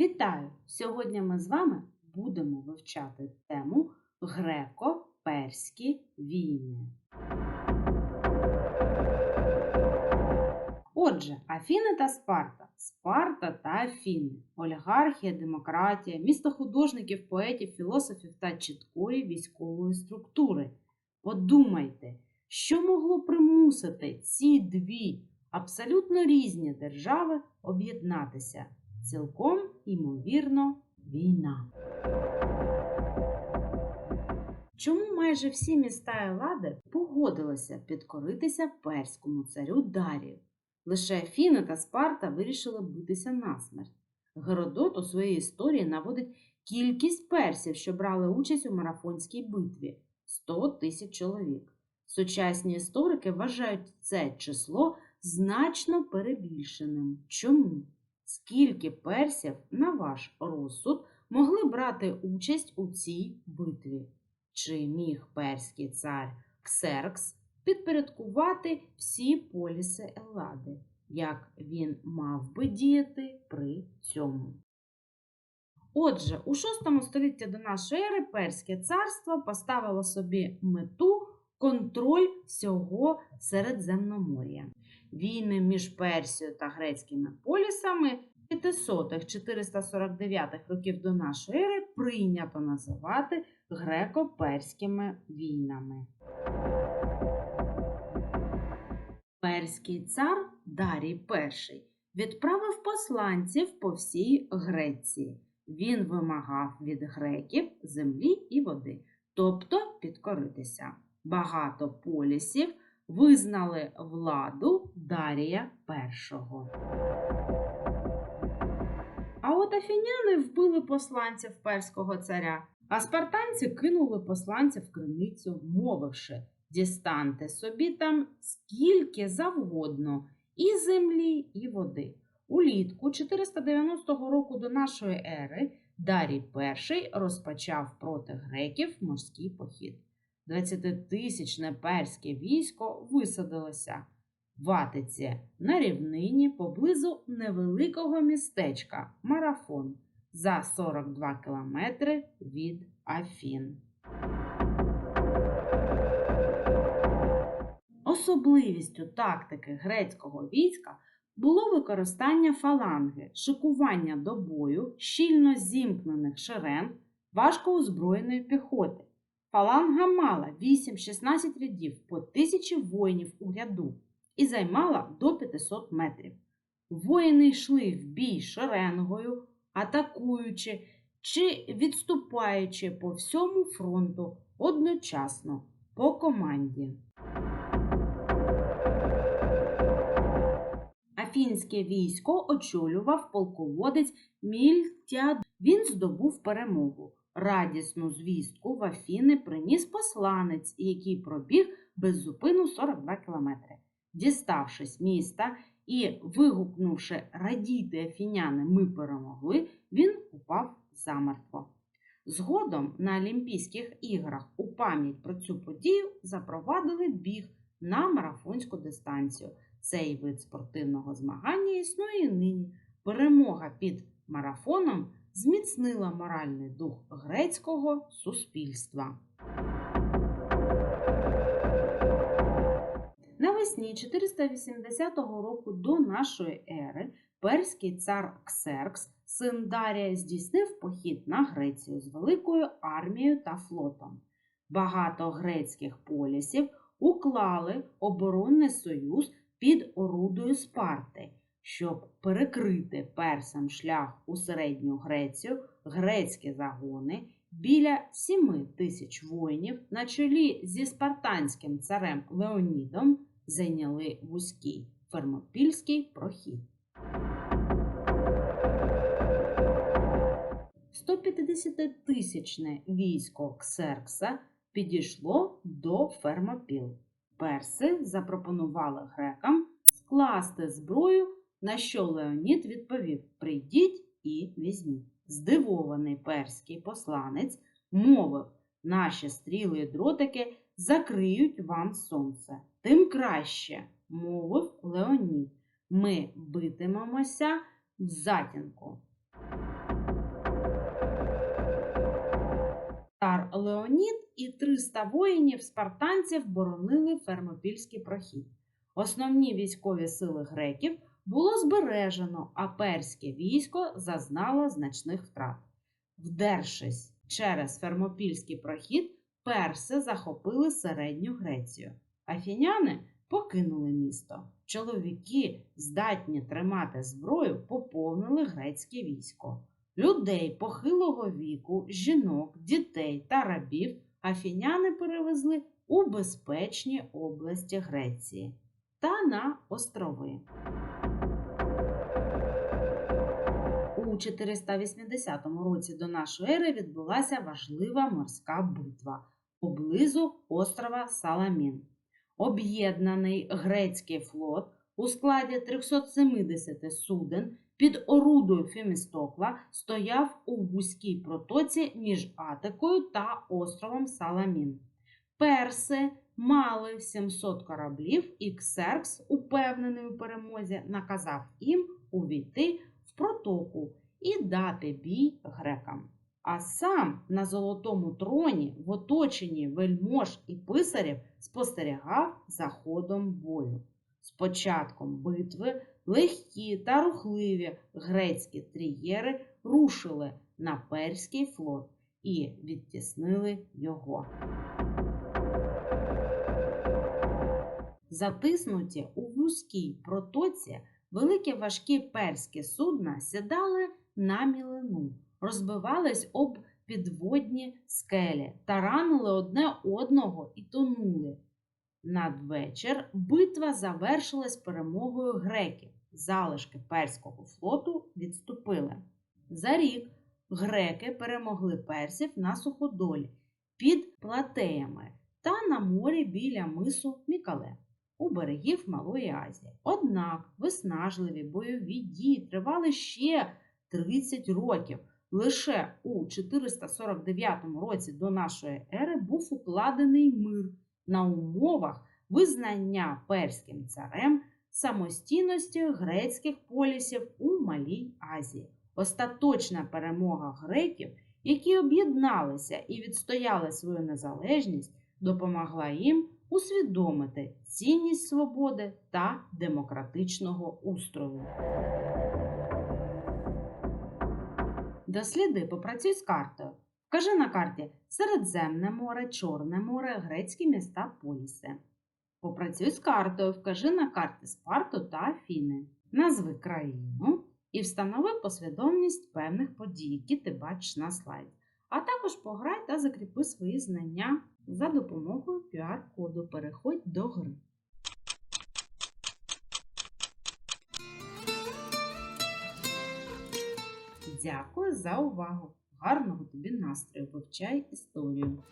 Вітаю! Сьогодні ми з вами будемо вивчати тему греко-перські війни. Отже, Афіни та Спарта, Спарта та Афіни, олігархія, демократія, місто художників, поетів, філософів та чіткої військової структури. Подумайте, що могло примусити ці дві абсолютно різні держави об'єднатися? Цілком імовірно, війна. Чому майже всі міста Елади погодилися підкоритися перському царю Дарію? Лише Афіни та Спарта вирішили битися насмерть. Геродот у своїй історії наводить кількість персів, що брали участь у марафонській битві 100 тисяч чоловік. Сучасні історики вважають це число значно перебільшеним. Чому? Скільки персів, на ваш розсуд, могли брати участь у цій битві? Чи міг перський цар Ксеркс підпорядкувати всі поліси Еллади, як він мав би діяти при цьому? Отже, у VI столітті до нашої ери Перське царство поставило собі мету контроль всього Середземномор'я. Війни між Персією та грецькими полісами 500-449 років до нашої ери прийнято називати греко-перськими війнами. Перський цар Дарій І відправив посланців по всій Греції. Він вимагав від греків землі і води, тобто підкоритися. Багато полісів визнали владу Дарія І. А от афіняни вбили посланців перського царя, а спартанці кинули посланців в криницю, мовивши дістаньте собі там скільки завгодно і землі, і води. Улітку 490 року до нашої ери Дарій І розпочав проти греків морський похід. 20-тисячне перське військо висадилося в Атиці на рівнині поблизу невеликого містечка Марафон за 42 кілометри від Афін. Особливістю тактики грецького війська було використання фаланги, шикування до бою, щільно зімкнених шерен, важко озброєної піхоти. Фаланга мала 8-16 рядів по тисячі воїнів у ряду і займала до 500 метрів. Воїни йшли в бій шеренгою, атакуючи чи відступаючи по всьому фронту одночасно по команді. Афінське військо очолював полководець Мільтяд. Він здобув перемогу. Радісну звістку в Афіни приніс посланець, який пробіг без зупину 42 кілометри. Діставшись міста і вигукнувши радійте афіняни, ми перемогли, він упав замертво. Згодом на Олімпійських іграх у пам'ять про цю подію запровадили біг на марафонську дистанцію. Цей вид спортивного змагання існує нині. Перемога під марафоном зміцнила моральний дух грецького суспільства. Навесні 480 року до нашої ери перський цар Ксеркс, син Дарія, здійснив похід на Грецію з великою армією та флотом. Багато грецьких полісів уклали оборонний союз під орудою Спарти. Щоб перекрити персам шлях у середню Грецію, грецькі загони біля 7 тисяч воїнів на чолі зі спартанським царем Леонідом зайняли вузький Фермопільський прохід. 150-тисячне військо Ксеркса підійшло до Фермопіл. Перси запропонували грекам скласти зброю, на що Леонід відповів: Прийдіть і візьміть. Здивований перський посланець мовив, наші стріли і дротики закриють вам сонце. Тим краще, мовив Леонід. Ми битимемося в затінку. Тар Леонід і 300 воїнів спартанців боронили фермопільський прохід. Основні військові сили греків було збережено, а перське військо зазнало значних втрат. Вдершись через фермопільський прохід, перси захопили середню Грецію. Афіняни покинули місто. Чоловіки, здатні тримати зброю, поповнили грецьке військо. Людей похилого віку, жінок, дітей та рабів афіняни перевезли у безпечні області Греції та на острови. У 480 році до нашої ери відбулася важлива морська битва поблизу острова Саламін. Об'єднаний грецький флот у складі 370 суден під орудою Фемістокла стояв у вузькій протоці між Атикою та островом Саламін. Перси мали 700 кораблів, і Ксеркс, упевнений у перемозі, наказав їм увійти в протоку і дати бій грекам. А сам на золотому троні в оточенні вельмож і писарів спостерігав за ходом бою. З початком битви легкі та рухливі грецькі трієри рушили на перський флот і відтіснили його. Затиснуті у вузькій протоці великі важкі перські судна сідали на мілину, розбивались об підводні скелі, таранили одне одного і тонули. Надвечір битва завершилась перемогою греків. Залишки перського флоту відступили. За рік греки перемогли персів на суходолі під платеями та на морі біля мису Мікале у берегів Малої Азії. Однак виснажливі бойові дії тривали ще 30 років. Лише у 449 році до нашої ери був укладений мир на умовах визнання перським царем самостійності грецьких полісів у Малій Азії. Остаточна перемога греків, які об'єдналися і відстояли свою незалежність, допомогла їм усвідомити цінність свободи та демократичного устрою. Досліди, попрацюй з картою. Вкажи на карті Середземне море, Чорне море, грецькі міста Поліси. Попрацюй з картою, вкажи на карті Спарту та Афіни. Назви країну і встанови послідовність певних подій, які ти бачиш на слайді. А також пограй та закріпи свої знання за допомогою QR-коду. Переходь до гри. Дякую за увагу! Гарного тобі настрою! Вивчай історію!